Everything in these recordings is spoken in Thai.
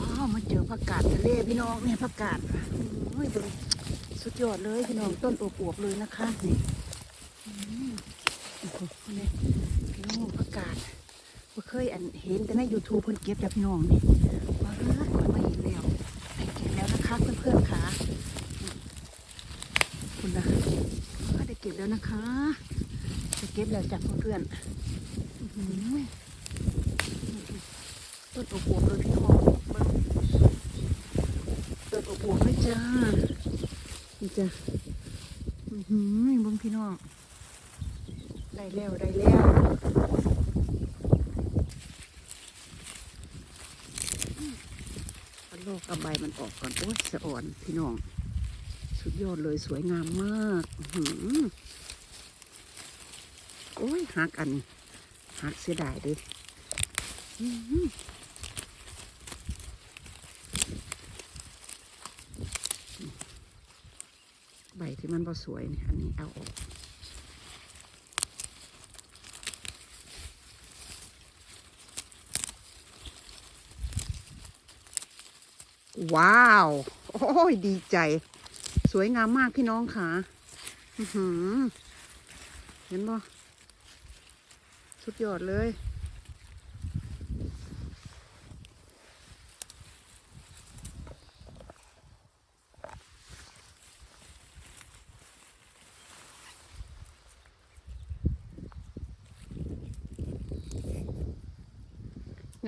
ว้าวมาเจอผักกาดทะเลพี่น้องเนี่ยผักกาดโอ้ยสุดยอดเลยพี่น้องต้นอวบๆเลยนะคะนี่โอ้โหนี่พี่น้องผักกาดบ่เคยอันเห็นแต่ใน YouTube เพิ่นเก็บจากพี่น้องนี่ว้าวคนมาเห็นแล้วได้เก็บแล้วนะคะเพื่อนๆค่ะคุณนะได้เก็บแล้วนะคะได้เก็บแล้วจากเพื่อนๆอื้อหือต้นอบอวบเลยพี่น้องเบิ่งต้นอบอวบเลย จ้านี่จ้ะอือหือเบิ่งพี่น้อง ได้แล้วได้แล้วเอาโลกเอาใบมันออกก่อน โอ้ยสะอ่อนพี่น้อง สุดยอดเลยสวยงามมากอื้อหือโอ้ยหักอันนี้หักเสียดายเดิอื้อหือ ใบ ที่มันพอสวยนี่อันนี้เอาออกว้าว โอ้ย ดีใจ สวยงามมากพี่น้องค่ะเห็นบ่สุดยอดเลย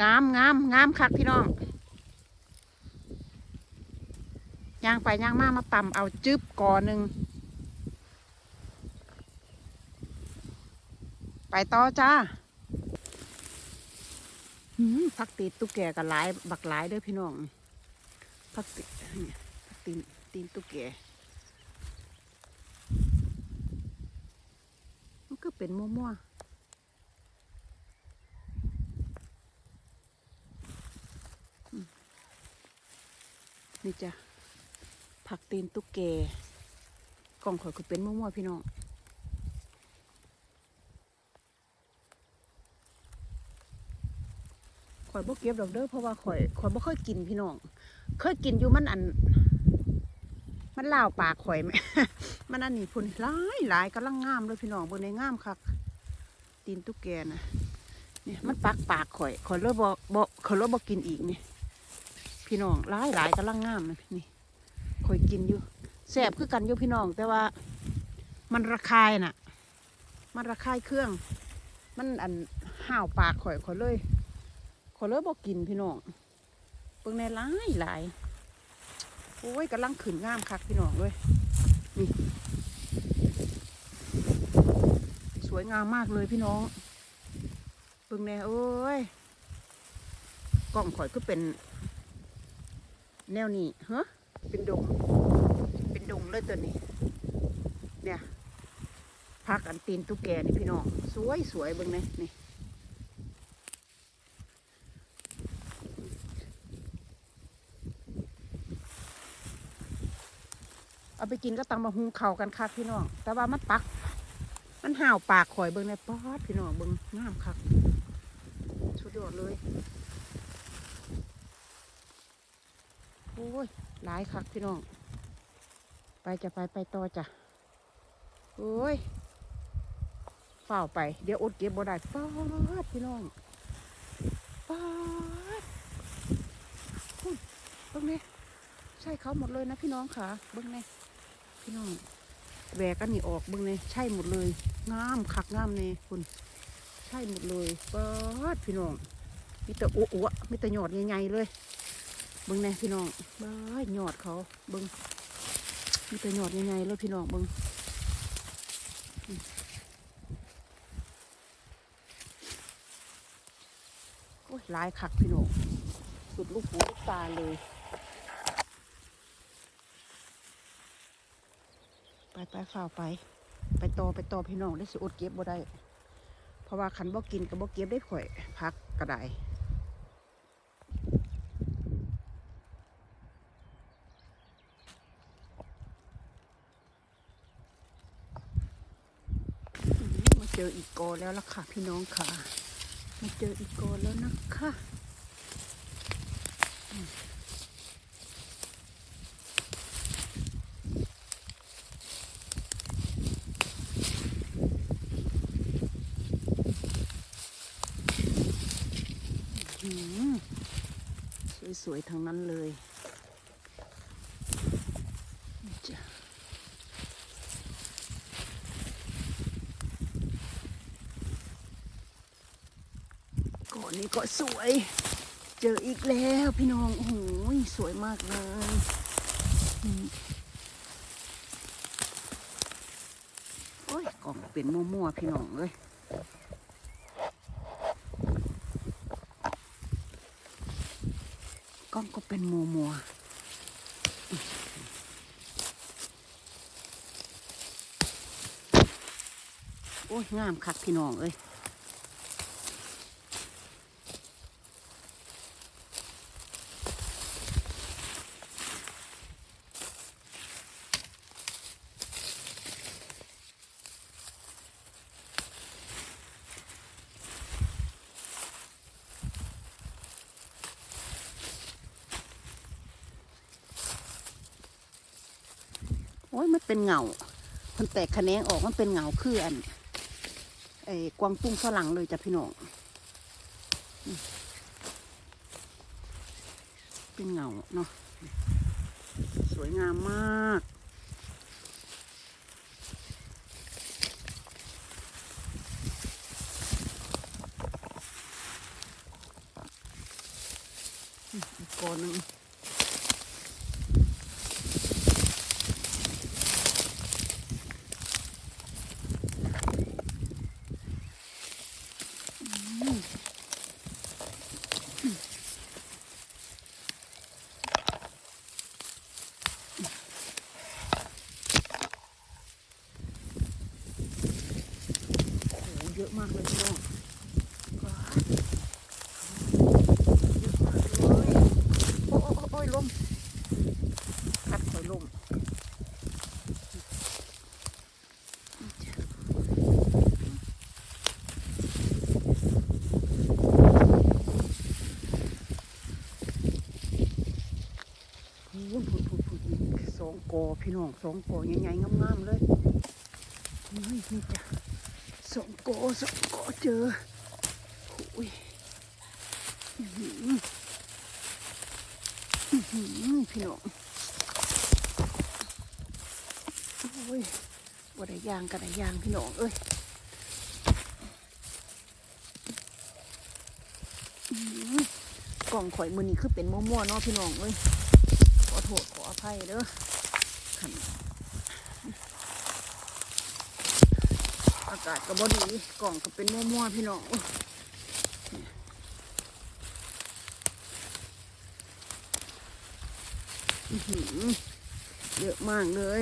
งามงามงามคักพี่น้องย่างไปย่างมามาต่ำเอาจึบก่อนหนึ่งไปต่อจ้าหืมพักตีนตุ๊กแกกับหลาย บักหลายด้อพี่น้องพักตีเนี่ยพักตีนตีนตุ๊กแกมันก็เป็นมั่วๆ นี่จ้ะผักตีนตุ๊กแกกล่องข่อยคือเป็นมั่วๆพี่น้องข่อยบ่เก็บดอกเด้อเพราะว่าข่อยข่อยบ่เคยกินพี่น้องเคยกินอยู่มันอัน มันลาวปากข่อยไหมมันอันนี้พุ่นหลายหลายกำลังงามเลยพี่น้องบิ่งในงามคักตีนตุ๊กแกนะเนี่ยมันปักปากข่อยข่อยเลยบ่บ่ข่อยเลยบ่กินอีกนี่ พี่น้องหลายหลายกำลังงามนะนี่คอยกินอยู่แสบคือกันอยู่พี่น้อง แต่ว่า มันระคายน่ะ มันระคายเครื่อง มันอันห่าวปากข่อยข่อยเลยข่อยเลยบอกกินพี่น้องเบิ่งในหลายหลายโอ้ยกำลังขึ้นงามคักพี่น้องเลยนี่สวยงามมากเลยพี่น้องเบิ่งแน่โอ้ยกล้องข่อยก็เป็น แนวนี้ฮะเป็นดง เป็นดงเลยตัวนี้ เนี่ยพักอันตีนตุ๊กแกนี่พี่น้องสวยสวยเบิ่งเนี่ยนี่เอาไปกินก็ตังมาหุงเข่ากันคักพี่น้อง แต่ว่ามันปัก มันห่าวปากข่อยเบิ่งในป๊อดพี่น้องเบิ่งงามคัก สุดยอดเลย โอ้ยหลายคักพี่น้อง ไปจะไปไปต่อจ้ะโอ้ยเฝ้าไป เดี๋ยวอดเก็บบ่ได้ป๊าดพี่น้องป๊าดเบิ้งเนี่ยใช่เขาหมดเลยนะพี่น้องค่ะ เบิ้งเนี่ยพี่น้องแหวกกันนี่ออกเบิ้งเนี่ยใช่หมดเลยงามคักงามเนี่ยคุณใช่หมดเลยป๊าดพี่น้องมีแต่อ้วๆมีแต่หยอดใหญ่ๆเลย เบิ้งแน่พี่น้องบ้ายหยอดเขาเบิ้งมีแต่หยอดใหญ่ๆแล้วพี่น้องเบิ้งอืมโอ้ยลายคักพี่น้องสุดลูกหูลูกตาเลยไปไปฝ่าไป ไปต่อไปต่อพี่น้องได้สิอดเก็บบ่ได้ เพราะว่าขันบ่กินกับบ่เก็บได้ข่อยพักก็ได้ เจออีกโกแล้วล่ะค่ะ พี่น้องค่ะ มาเจออีกโกแล้วนะคะสวยๆทั้งนั้นเลย นี้ก็สวย เจออีกแล้วพี่น้อง โอ้โหสวยมากเลยโอ้ยกล่องเป็นมั่วๆพี่น้องเลยกล้องก็เป็นมัวๆโอ้ยงามคักพี่น้องเอ้ย โอ้ยมันเป็นเงามันแตกแขนงออกมันเป็นเงาคืออันไอ้กวางตุ้งฝรั่งเลยจ้ะพี่น้องเป็นเงาเนาะสวยงามมากอีกก้อนหนึง โอ้โห เยอะมากเลยพี่น้องเยอะมากเลยโอ้โอ้โอ้ยลมพัดถอยลมพูนพูนพูนพูนอีกสองกอพี่น้องสองกอใหญ่ๆงามๆเลยเฮ้ยนี่จ้ะ สองโกสองโกเจอโอ้ยหืออื้อหือพี่น้องโอ้ยบ่ได้ยางกันได้ยางพี่น้องเอ้ยกล่องข่อยมือนี้คือเป็นมั่วๆเนาะพี่น้องเอ้ยขอโทษขออภัยเด้อคัน อากาศก็บ่ดีกล่องก็เป็นมั่วๆพี่น้องเยอะมากเลย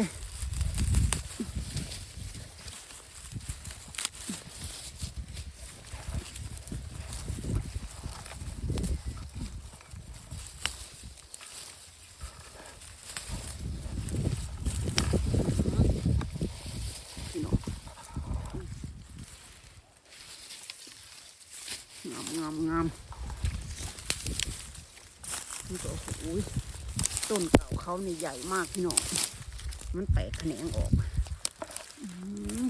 พี่น้อง งามงามงามนี่ก็โอ้ยต้น เก่าเขานี่ใหญ่มากพี่น้องมันแตกแขนงออกปอหือ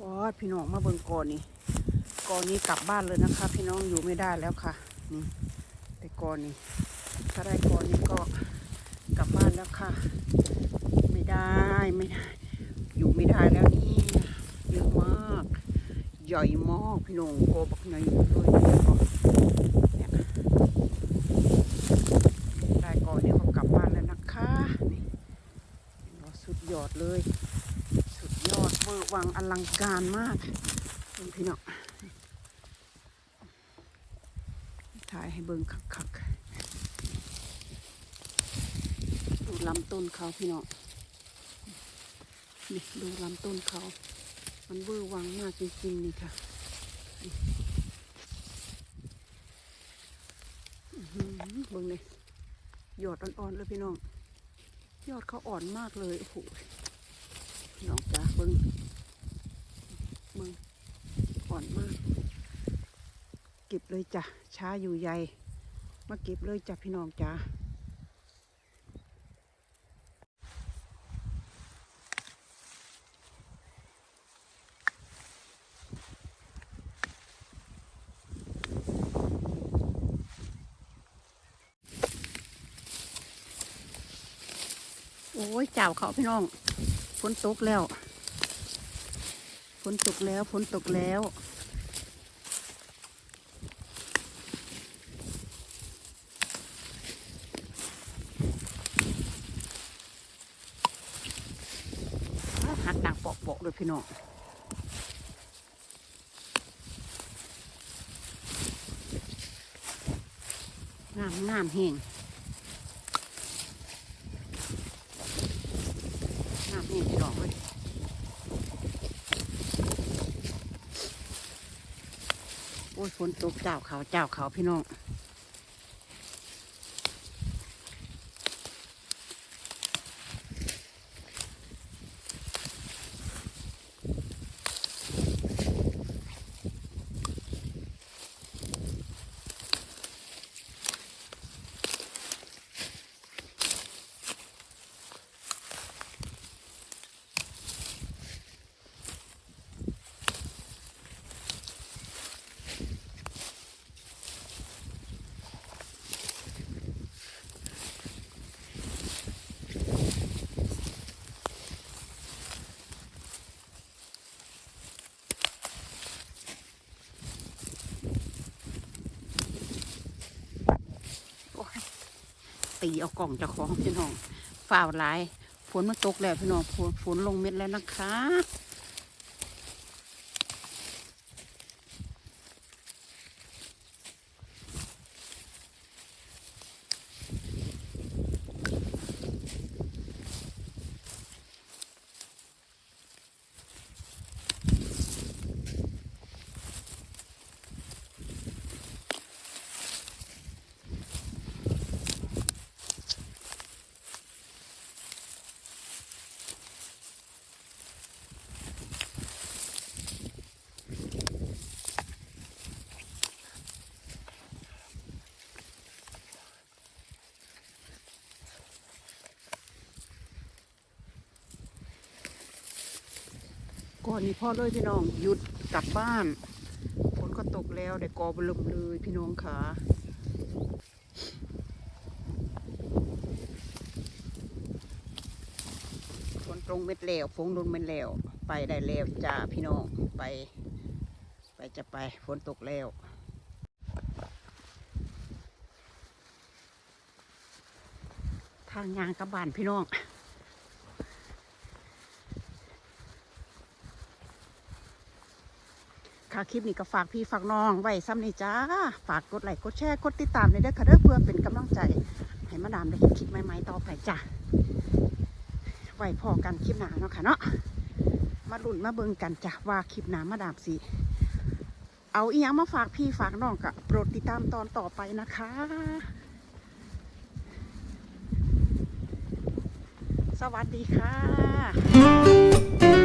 ว้าพี่น้องมาเบิ่งก่อนนี่กอนี้กลับบ้านเลยนะคะ พี่น้องอยู่ไม่ได้แล้วค่ะนี่แต่กอนี้ถ้าได้กอนี้ก็ แล้วค่ะ ไม่ได้ไม่ได้ อยู่ไม่ได้แล้วนี่เยอะมาก ใหญ่มากพี่น้องกบักใหญ่เลยเนี่ยได้กอนี้ก็กลับบ้านแล้วนะคะนี่สุดยอดเลย สุดยอดเวอร์วังอลังการมากพี่น้องถ่ายให้เบิ่งคักๆ ดู ลำต้นเขาพี่น้องนี่ดูลำต้นเขา มันเวอร์วังมากจริงๆนี่ค่ะเบิ่งเลยยอดอ่อนๆเลยพี่น้อง ยอดเขาอ่อนมากเลยโอ้โหพี่น้องจ้าเบิ่งเบิ่งอ่อนมาก เก็บเลยจ้ะช้าอยู่ใหญ่มาเก็บเลยจ้ะพี่น้องจ้า เจ้าเขาพี่น้องฝนตกแล้วฝนตกแล้วฝนตกแล้วหักดังเปาะๆเลยพี่น้องงามงามแห้งงามแห้งพี่น้องเลยโอ้ยฝนตกเจ้าเขาเจ้าเขาพี่น้อง ตีเอากล่องจะของพี่น้องฝ่าวหลายฝนมันตกแล้วพี่น้องฝนลงเม็ดแล้วนะคะ อนนี้พ่อเลยพี่น้องหยุดกลับบ้านฝนก็ตกแล้วได้กอบลมเลยพี่น้องค่ะฝนตรงเม็ดแล้วฝนลงเม็ดแล้ว ไปได้แล้วจ้าพี่น้องไป ไปจะไปฝนตกแล้วทางยางกลับบ้านพี่น้อง ค่ะ คลิปนี้ก็ฝากพี่ฝากน้องไว้ซ้ำนี่จ้า ฝากกดไลค์กดแชร์กดติดตามเลยเด้อค่ะเด้อเพื่อเป็นกำลังใจ ให้มาดามได้เห็นคลิปใหม่ๆต่อไปจ้ะไว้พอกันคลิปหน้าเนาะค่ะเนาะมาลุ้นมาเบิ่งกันจ้ะว่าคลิปหน้ามาดามสิเอาอีหยังมาฝากพี่ฝากน้องก็โปรดติดตามตอนต่อไปนะคะสวัสดีค่ะ